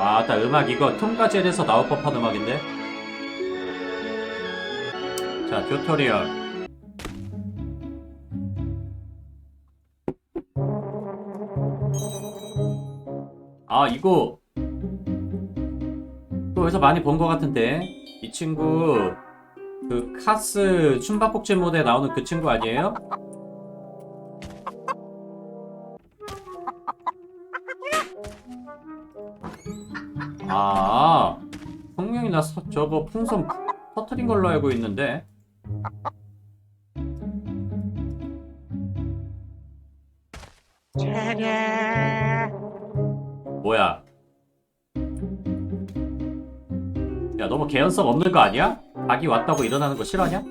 아, 나 음악 이거 톰가젤에서 나올 법한 음악인데? 자, 튜토리얼. 아, 이거 또 어디서 많이 본 것 같은데? 이 친구 그 카스 춤바꼭질 모드에 나오는 그 친구 아니에요? 나 서- 저거 풍선 터트린 걸로 알고 있는데. 뭐야? 야, 너무 개연성 없는 거 아니야? 아기 왔다고 일어나는 거 싫어하냐?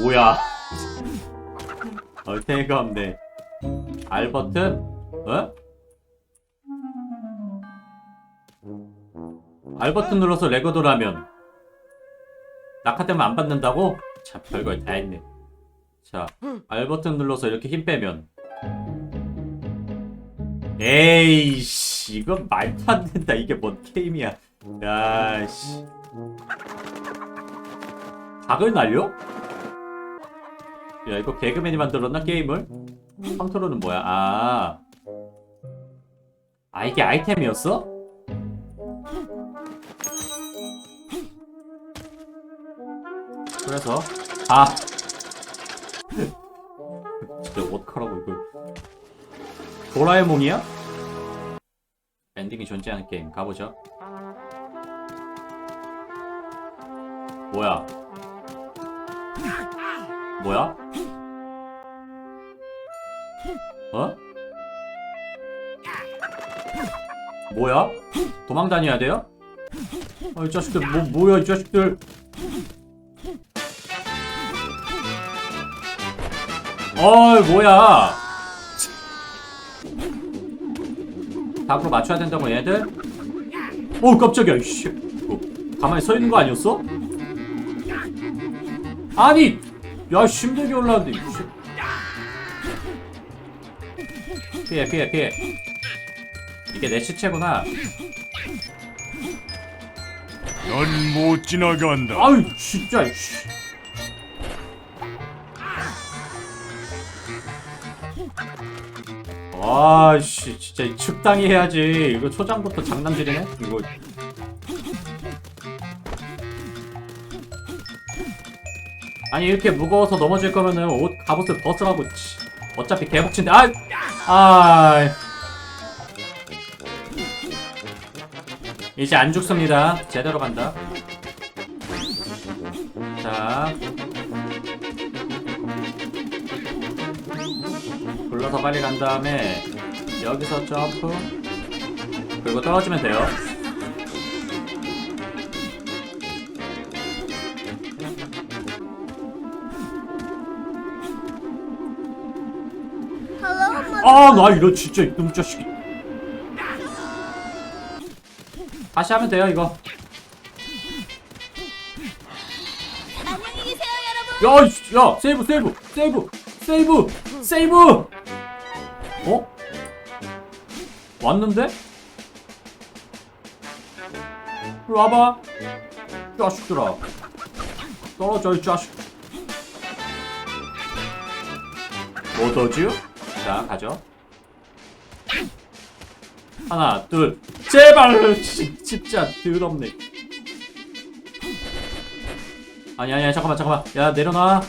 뭐야? 얼탱이가 없네. 버튼? 어? 버튼 눌러서 레거도를 하면 낙하 때문에 안 받는다고? 참 별걸 다 했네. 자, 버튼 눌러서 이렇게 힘 빼면 에이씨 이건 말도 안 된다. 이게 뭔 게임이야? 야씨. 각을 날려? 야 이거 개그맨이 만들었나 게임을? 컨트롤은 뭐야? 아, 아 이게 아이템이었어? 그래서 아 진짜 어떡하라고 이걸 도라에몽이야? 엔딩이 존재하는 게임 가보죠 뭐야 뭐야? 어? 뭐야? 도망 다녀야 돼요? 아, 이 자식들, 뭐, 뭐야, 이 자식들. 어이, 뭐야. 답으로 맞춰야 된다고, 얘들? 오, 깜짝이야, 이씨. 어, 가만히 서 있는 거 아니었어? 아니! 야, 힘들게 올라왔는데, 이씨. 피해 피해 피해 이게 내 시체구나 넌 못 지나간다. 아유 진짜 이씨. 아씨 진짜 측당히 해야지 이거 초장부터 장난질이네 이거 아니 이렇게 무거워서 넘어질 거면은 옷 갑옷을 벗으라고 치. 어차피 개복친데 아 아. 이제 안 죽습니다. 제대로 간다. 자. 굴러서 빨리 간 다음에 여기서 점프. 그리고 떨어지면 돼요. 아, 나 이런 진짜 이놈 자식이. 다시 하면 돼요, 이거. 안녕히 계세요, 여러분. 야, 이씨, 야, 세이브, 세이브, 세이브, 세이브, 세이브. 어? 왔는데? 이리 와봐. 자식들아. 떨어져, 이 자식. 뭐더지요? 자, 가죠. 하나, 둘, 제발! 진- 진짜 더럽네. 아니, 아니, 아니, 잠깐만, 잠깐만. 야, 내려놔.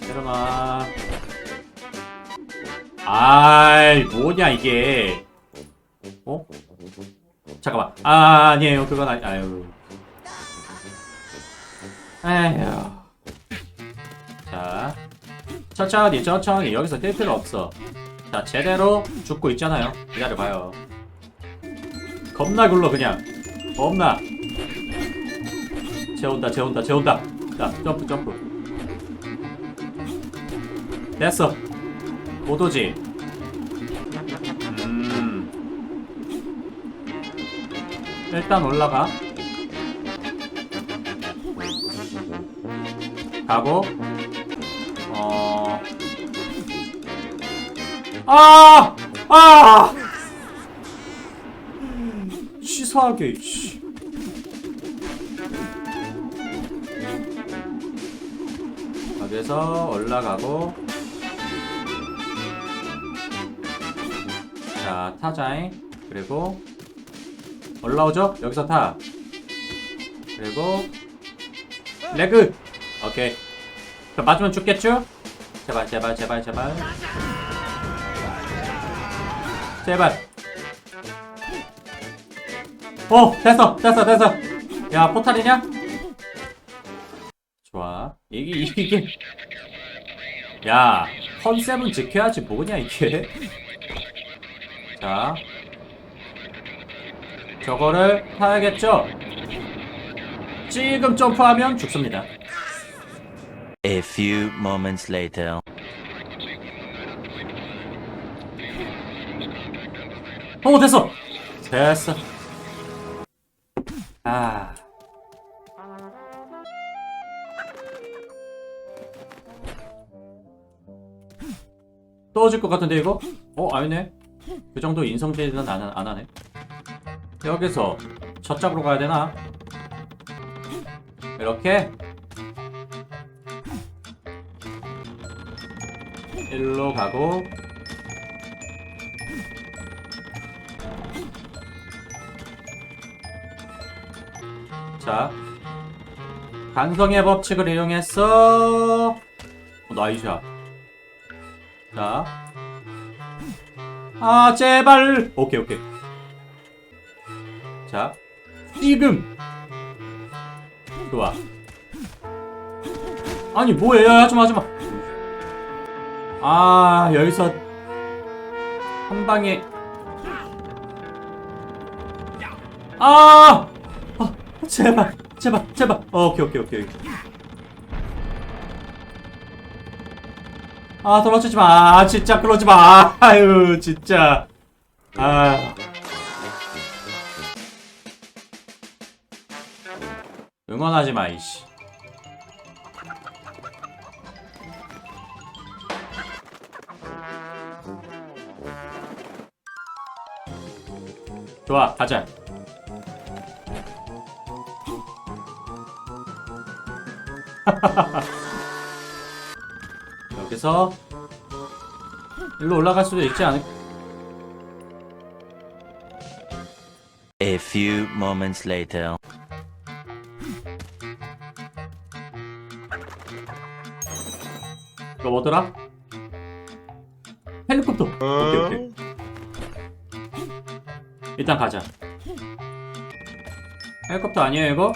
내려놔. 아이, 뭐냐, 이게. 어? 잠깐만. 아, 아니에요. 그건 아니, 아유. 에휴. 자. 천천히, 천천히. 여기서 뛸 필요 없어. 자, 제대로 죽고 있잖아요. 기다려봐요. 겁나 굴러, 그냥. 겁나. 재온다, 재온다, 재온다. 자, 점프, 점프. 됐어. 못 오지? 음. 일단 올라가. 가고. 아! 아! 치사하게, 씨. 여기서 올라가고. 자, 타자잉. 그리고, 올라오죠? 여기서 타. 그리고, 레그! 오케이. 자, 맞으면 죽겠죠? 제발, 제발, 제발, 제발. 제발. 오, 됐어, 됐어, 됐어. 야, 포탈이냐? 좋아. 이게, 이게. 야, 컨셉은 지켜야지 뭐냐, 이게. 자. 저거를 타야겠죠? 지금 점프하면 죽습니다. A few moments later. 어, 됐어! 됐어. 아. 떨어질 것 같은데, 이거? 어, 아니네. 그 정도 인성질은 안, 안 하네. 여기서 저쪽으로 가야 되나? 이렇게 일로 가고 자 간성의 법칙을 이용해서 어, 나이샤 자 아, 제발! 오케이, 오케이. 자, 지금! 좋아. 아니, 뭐해. 야, 하지마, 하지마. 아, 여기서, 한 방에. 아! 아, 제발, 제발, 제발. 어, 오케이, 오케이, 오케이. 아, 떨어지지 마. 아, 진짜 그러지 마. 아유, 진짜. 아. 응원하지 마, 이씨. 좋아, 가자. 여기서 일로 올라갈 수도 있지 않을 A few moments later. 이거 뭐더라? 헬리콥터. 오케이 오케이. 일단 가자. 헬리콥터 아니에요 이거?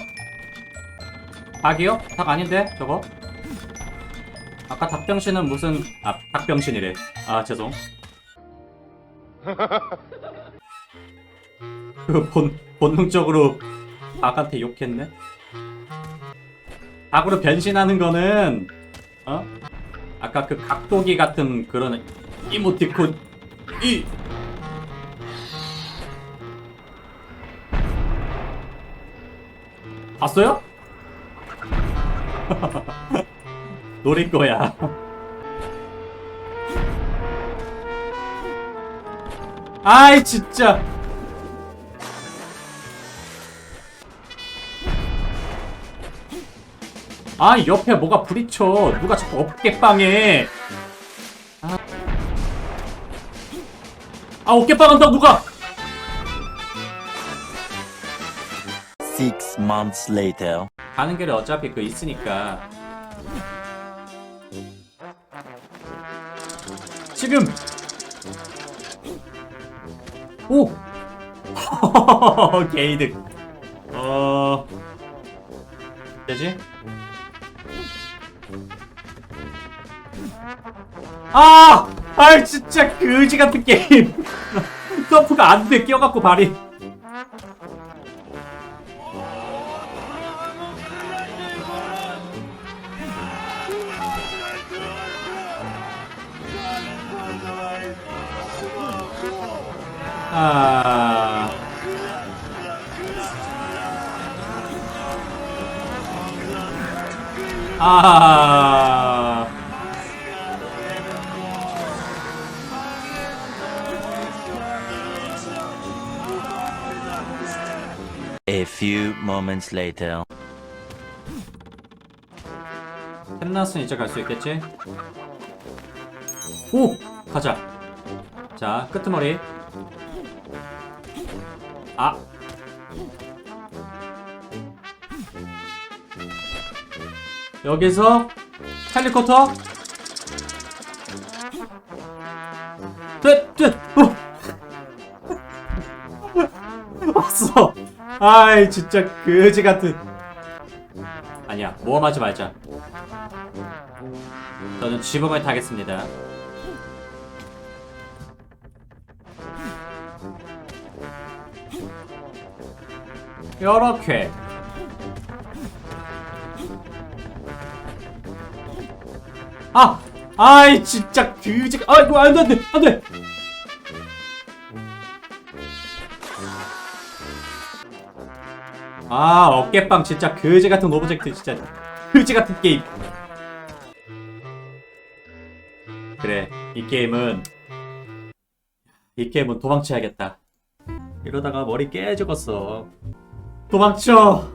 닭이요? 닭 아닌데 저거? 아까 닭병신은 무슨 아 닭병신이래. 아 죄송. 그본 본능적으로 닭한테 욕했네. 닭으로 변신하는 거는 어? 아까 그 각도기 같은 그런 이모티콘 이 봤어요? 노릴 거야. 아이 진짜. 아 옆에 뭐가 부딪혀 누가 자꾸 어깨빵에 아, 아 어깨빵 한다 누가 Six months later. 가는 길에 어차피 그 있으니까 지금. 오! 게이득. 어. 되지? 아! 아 진짜 그지 같은 게임. 점프가 안돼. 끼어갖고 발이 아. 아. 아. A few moments later. 템나스는 이제 갈 수 있겠지? 오! 가자. 자, 끄트머리. 아! 여기서 헬리콥터 됐! 됐! 어! 왔어! 아이 진짜 그지 같은 아니야 모험하지 말자 저는 지붕을 타겠습니다. 요렇게. 아! 아이 진짜 그지 아이고 안돼 안돼 안돼. 아 어깨빵 진짜 그지 같은 오브젝트 진짜 그지 같은 게임. 그래 이 게임은 이 게임은 도망쳐야겠다. 이러다가 머리 깨져갔어 도망쳐